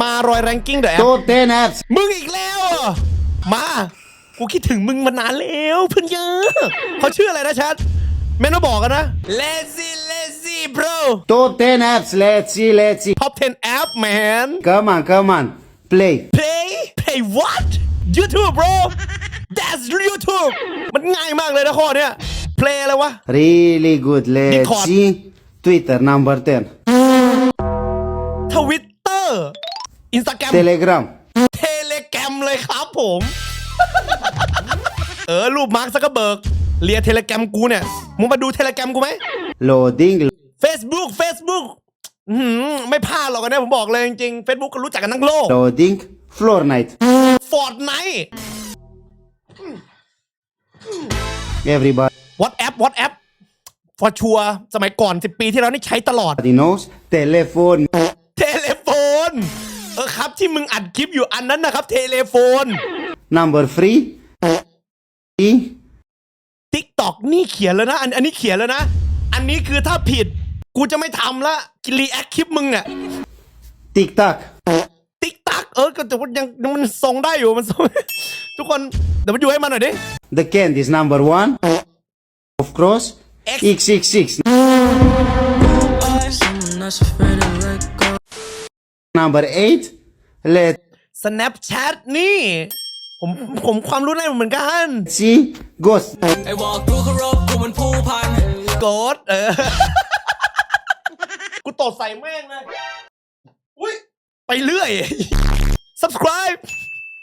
มารอยแรงกิ้งเดอะแอป Top 10 apps. มึงอีกแล้วเหรอมากูคิดถึงมึงมานานแล้วเพื่อนเยอะเขาชื่ออะไรนะชัดเมนมาบอกกันนะ lazy lazy bro Top 10 apps. Let's see, let's see. top 10 app man Come on, come on. Play. play play what YouTube bro that's YouTube มันง่ายมากเลยนะข้อเนี้ย play อะไรวะ Really good. Let's Discord. see. Twitter number 10. Instagram Telegram. เทเลแกรมเลยครับผม เออ รูปมาร์คซักเกอร์เบิร์กเลียเทเลแกรมกูเนี่ย มึงมาดูเทเลแกรมกูไหม Loading. Facebook Facebook อื้อหือไม่พลาดหรอกอันนะผมบอกเลยจริงๆ Facebook ก็รู้จักกันทั้งโลก Loading. Floor night. Fortnite Everybody WhatsApp WhatsApp for sure สมัยก่อน 10 ปีที่แล้วนี่ใช้ตลอด knows. Telephone. เทเลโฟนเออครับที่มึงอัดคลิปอยู่อันนั้นนะครับ เทเลโฟน Number three. E. TikTok นี่เขียนแล้วนะ อันอันนี้เขียนแล้วนะ อันนี้คือถ้าผิด กูจะไม่ทำละรีแอคคลิปมึงเนี่ย TikTok. ติ๊กตักเออก็แต่ว่ายังมันทรงได้อยู่มันทรง ทุกคนเดี๋ยวมาดูให้มันหน่อยดิ The candy is number one. Of course. X. X66. Someone that's afraid to let go. Number eight. Let's Snapchat นี่ ผมผมความรู้ได้เหมือนกัน see. Ghost. ไอ้บอกกูเคารพกูมันผู้พัน โกดเออ กูตดใส่แม่งเลย อุ้ย ไปเรื่อย subscribe